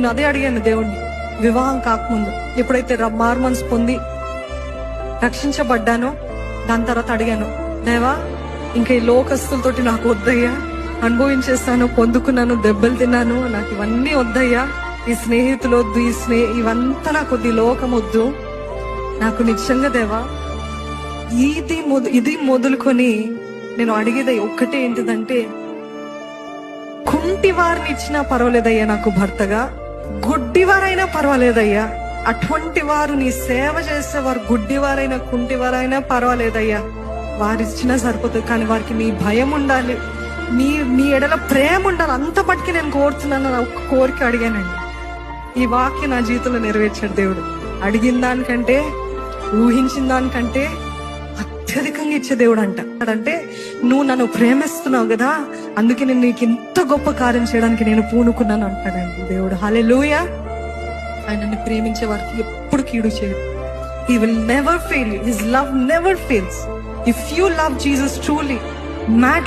నేను అదే అడిగాను దేవుణ్ణి. వివాహం కాకముందు ఎప్పుడైతే ర- మారు మనసు పొంది రక్షించబడ్డానో దాని తర్వాత అడిగాను దేవా ఇంకా ఈ లోకస్తులతోటి నాకు వద్దయ్యా. అనుభవించేస్తాను పొందుకున్నాను దెబ్బలు తిన్నాను నాకు ఇవన్నీ వద్దయ్యా. ఈ స్నేహితులు వద్దు ఈ స్నే ఇవంతా నాకు వద్దు లోకం వద్దు. నాకు నిజంగా దేవా ఇది ఇది మొదలుకొని నేను అడిగేది ఒక్కటే ఏంటిదంటే కుంటి వారిని ఇచ్చినా పర్వాలేదయ్యా నాకు భర్తగా. గుడ్డివారైనా పర్వాలేదయ్యా. అటువంటి వారు నీ సేవ చేసే వారు గుడ్డివారైనా కుంటివారైనా పర్వాలేదయ్యా. వారు సరిపోతుంది కానీ వారికి నీ భయం ఉండాలి. నీ నీ ఎడల ప్రేమ ఉండాలి. అంత మటుకి నేను కోరుతున్నాను నా ఒక్క కోరిక అడిగానండి. ఈ వాక్యం నా జీవితంలో నెరవేర్చాడు దేవుడు. అడిగిన దానికంటే ఊహించిన దానికంటే అత్యధికంగా ఇచ్చే దేవుడు అంట అంటే నువ్వు నన్ను ప్రేమిస్తున్నావు కదా అందుకే నేను నీకు ఇంత గొప్ప కార్యం చేయడానికి నేను పూనుకున్నాను అంటాడండి దేవుడు. హాలే ఆయనని ప్రేమించే వారికి ఎప్పుడు కీడు చేయడు. He will never fail his love never fails if you love Jesus truly mad